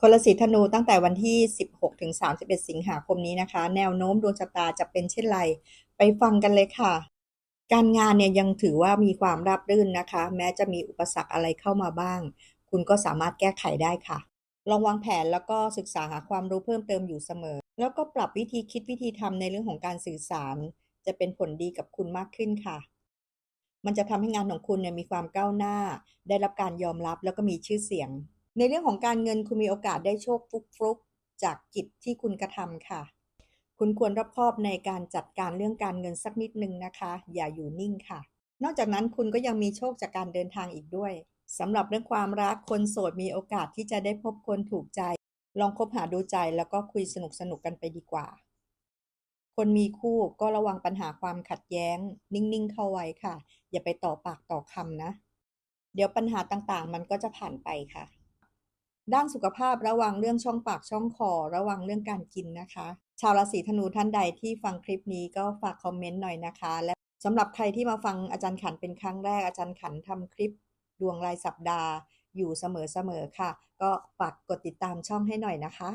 คนราศีธนูตั้งแต่วันที่ 16 ถึง 31 สิงหาคมนี้นะคะ แนวโน้มดวงชะตาจะเป็นเช่นไร ไปฟังกันเลยค่ะ การงานเนี่ยยังถือว่ามีความราบรื่นนะคะ แม้จะมีอุปสรรคอะไรเข้ามาบ้าง คุณก็สามารถแก้ไขได้ค่ะ ลองวางแผนแล้วก็ศึกษาหาความรู้เพิ่มเติมอยู่เสมอ แล้วก็ปรับวิธีคิดวิธีทำในเรื่องของการสื่อสาร จะเป็นผลดีกับคุณมากขึ้นค่ะ มันจะทำให้งานของคุณเนี่ยมีความก้าวหน้า ได้รับการยอมรับแล้วก็มีชื่อเสียง ในเรื่องของการเงินคุณมีโอกาสได้โชคฟลุกๆ จากกิจที่คุณกระทำค่ะ คุณควรรอบคอบในการจัดการเรื่องการเงินสักนิดนึงนะคะ อย่าอยู่นิ่งค่ะ นอกจากนั้นคุณก็ยังมีโชคจากการเดินทางอีกด้วยสำหรับเรื่องความรักคนโสดมีโอกาสที่จะได้พบคนถูกใจ ลองคบหาดูใจแล้วก็คุยสนุกสนุกกันไปดีกว่า คนมีคู่ก็ระวังปัญหาความขัดแย้ง นิ่งๆ เข้าไว้ค่ะ อย่าไปต่อปากต่อคำนะ เดี๋ยวปัญหาต่างๆ มันก็จะผ่านไปค่ะ ด้านสุขภาพระวังเรื่องช่องปากช่องคอระวังเรื่องการกินนะคะ ชาวราศีธนูท่านใดที่ฟังคลิปนี้ก็ฝากคอมเมนต์หน่อยนะคะ และสำหรับใครที่มาฟังอาจารย์ขันเป็นครั้งแรกอาจารย์ขันทำคลิปดวงรายสัปดาห์อยู่เสมอๆค่ะ ก็ฝากกดติดตามช่องให้หน่อยนะคะ